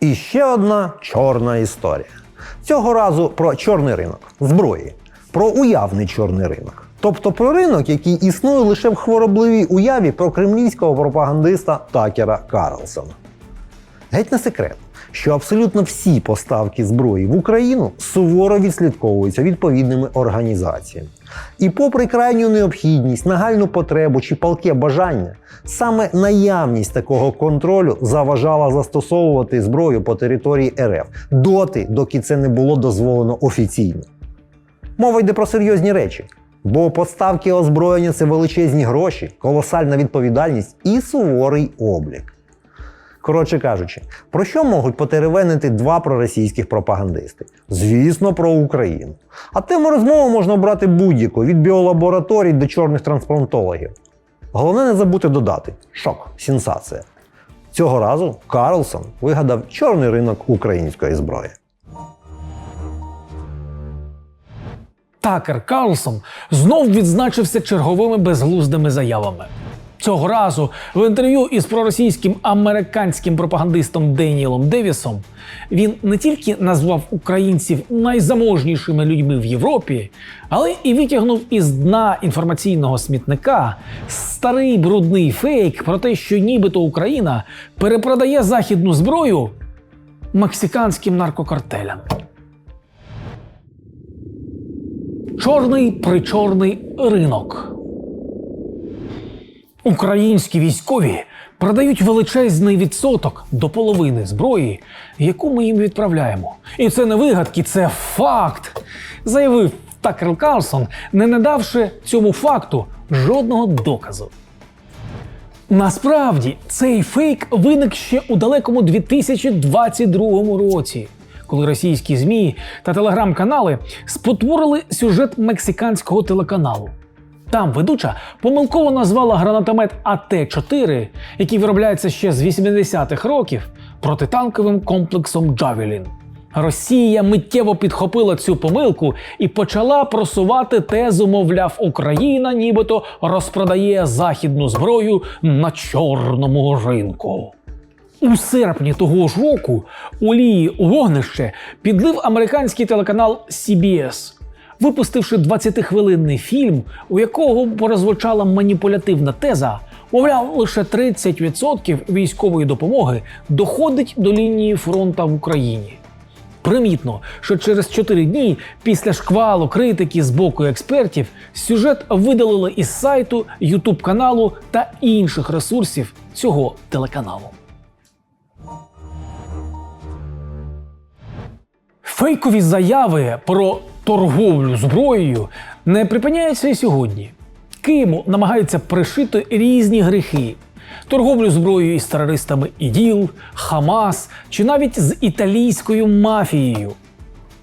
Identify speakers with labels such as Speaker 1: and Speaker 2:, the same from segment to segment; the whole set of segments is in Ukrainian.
Speaker 1: І ще одна чорна історія. Цього разу про чорний ринок зброї, про уявний чорний ринок. Тобто про ринок, який існує лише в хворобливій уяві про кремлівського пропагандиста Такера Карлсона. Геть не секрет, що абсолютно всі поставки зброї в Україну суворо відслідковуються відповідними організаціями. І попри крайню необхідність, нагальну потребу чи палке бажання, саме наявність такого контролю заважала застосовувати зброю по території РФ доти, доки це не було дозволено офіційно. Мова йде про серйозні речі. Бо поставки озброєння це величезні гроші, колосальна відповідальність і суворий облік. Коротше кажучи, про що можуть потеревенити два проросійських пропагандисти? Звісно, про Україну. А тему розмови можна брати будь-яку від біолабораторій до чорних трансплантологів. Головне не забути додати шок, сенсація. Цього разу Карлсон вигадав чорний ринок української зброї.
Speaker 2: Такер Карлсон знов відзначився черговими безглуздими заявами. Цього разу в інтерв'ю із проросійським американським пропагандистом Деніелом Девісом він не тільки назвав українців найзаможнішими людьми в Європі, але і витягнув із дна інформаційного смітника старий брудний фейк про те, що нібито Україна перепродає західну зброю мексиканським наркокартелям. Чорний причорний ринок. Українські військові продають величезний відсоток до половини зброї, яку ми їм відправляємо. І це не вигадки, це факт, заявив Такер Карлсон, не надавши цьому факту жодного доказу. Насправді цей фейк виник ще у далекому 2022 році, коли російські ЗМІ та телеграм-канали спотворили сюжет мексиканського телеканалу. Там ведуча помилково назвала гранатомет АТ-4, який виробляється ще з 80-х років, протитанковим комплексом Джавелін. Росія миттєво підхопила цю помилку і почала просувати тезу, мовляв, Україна нібито розпродає західну зброю на чорному ринку. У серпні того ж року олії у вогнище підлив американський телеканал CBS, випустивши 20-хвилинний фільм, у якого порозвучала маніпулятивна теза, мовляв, лише 30% військової допомоги доходить до лінії фронта в Україні. Примітно, що через 4 дні після шквалу критики з боку експертів сюжет видалили із сайту, Ютуб каналу та інших ресурсів цього телеканалу. Фейкові заяви про торговлю зброєю не припиняються і сьогодні. Києву намагаються пришити різні гріхи: торговлю зброєю із терористами ІДІЛ, Хамас чи навіть з італійською мафією.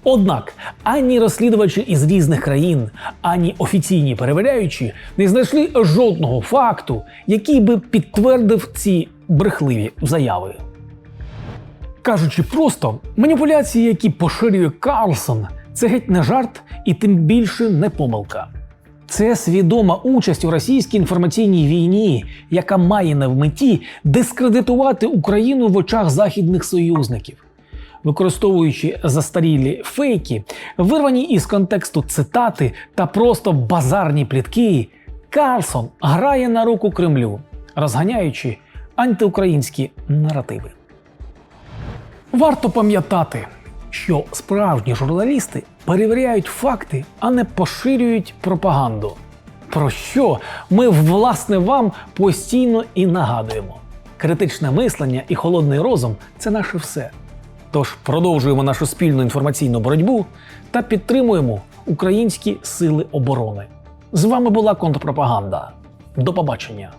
Speaker 2: Однак ані розслідувачі із різних країн, ані офіційні перевіряючі не знайшли жодного факту, який би підтвердив ці брехливі заяви. Кажучи просто, маніпуляції, які поширює Карлсон, це геть не жарт і тим більше не помилка. Це свідома участь у російській інформаційній війні, яка має на меті дискредитувати Україну в очах західних союзників. Використовуючи застарілі фейки, вирвані із контексту цитати та просто базарні плітки, Карлсон грає на руку Кремлю, розганяючи антиукраїнські наративи. Варто пам'ятати, що справжні журналісти перевіряють факти, а не поширюють пропаганду. Про що ми власне вам постійно і нагадуємо. Критичне мислення і холодний розум це наше все. Тож продовжуємо нашу спільну інформаційну боротьбу та підтримуємо українські сили оборони. З вами була контрпропаганда. До побачення!